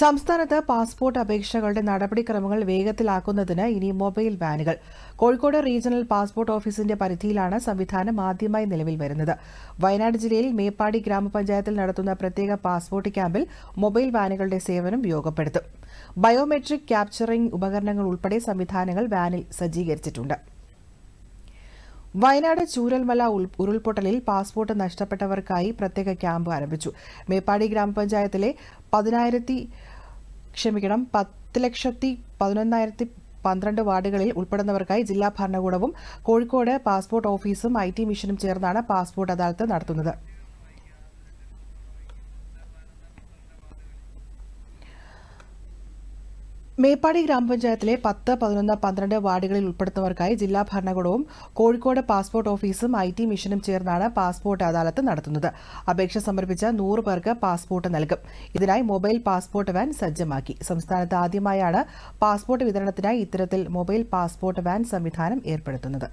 സംസ്ഥാനത്ത് പാസ്പോർട്ട് അപേക്ഷകളുടെ നടപടിക്രമങ്ങൾ വേഗത്തിലാക്കുന്നതിന് ഇനി മൊബൈൽ വാനുകൾ. കോഴിക്കോട് റീജിയണൽ പാസ്പോർട്ട് ഓഫീസിന്റെ പരിധിയിലാണ് സംവിധാനം ആദ്യമായി നിലവിൽ വരുന്നത്. വയനാട് ജില്ലയിൽ മേപ്പാടി ഗ്രാമപഞ്ചായത്തിൽ നടത്തുന്ന പ്രത്യേക പാസ്പോർട്ട് ക്യാമ്പിൽ മൊബൈൽ വാനുകളുടെ സേവനം ഉപയോഗപ്പെടുത്തും ബയോമെട്രിക് ക്യാപ്ചറിംഗ് ഉപകരണങ്ങൾ ഉൾപ്പെടെ സംവിധാനങ്ങൾ വാനിൽ സജ്ജീകരിച്ചിട്ടുണ്ട്. വയനാട് ചൂരൽമല ഉരുൾപൊട്ടലിൽ പാസ്പോർട്ട് നഷ്ടപ്പെട്ടവർക്കായി പ്രത്യേക ക്യാമ്പ് ആരംഭിച്ചു. മേപ്പാടി ഗ്രാമപഞ്ചായത്തിലെ പതിനായിരത്തി ക്ഷമിക്കണം പത്ത് ലക്ഷത്തി പതിനൊന്നായിരത്തി പന്ത്രണ്ട് വാർഡുകളിൽ ഉൾപ്പെടുന്നവർക്കായി ജില്ലാ ഭരണകൂടവും കോഴിക്കോട് പാസ്പോർട്ട് ഓഫീസും ഐ മിഷനും ചേർന്നാണ് പാസ്പോർട്ട് അദാലത്ത് നടത്തുന്നത്. മേപ്പാടി ഗ്രാമപഞ്ചായത്തിലെ പത്ത് പതിനൊന്ന് പന്ത്രണ്ട് വാർഡുകളിൽ ഉൾപ്പെടുത്തുന്നവർക്കായി ജില്ലാ ഭരണകൂടവും കോഴിക്കോട് പാസ്പോർട്ട് ഓഫീസും ഐ ടി മിഷനും ചേർന്നാണ് പാസ്പോർട്ട് അദാലത്ത് നടത്തുന്നത്. അപേക്ഷ സമർപ്പിച്ച നൂറ് പേർക്ക് പാസ്പോർട്ട് നൽകും. ഇതിനായി മൊബൈൽ പാസ്പോർട്ട് വാൻ സജ്ജമാക്കി. സംസ്ഥാനത്ത് ആദ്യമായാണ് പാസ്പോർട്ട് വിതരണത്തിനായി ഇത്തരത്തിൽ മൊബൈൽ പാസ്പോർട്ട് വാൻ സംവിധാനം ഏർപ്പെടുത്തുന്നത്.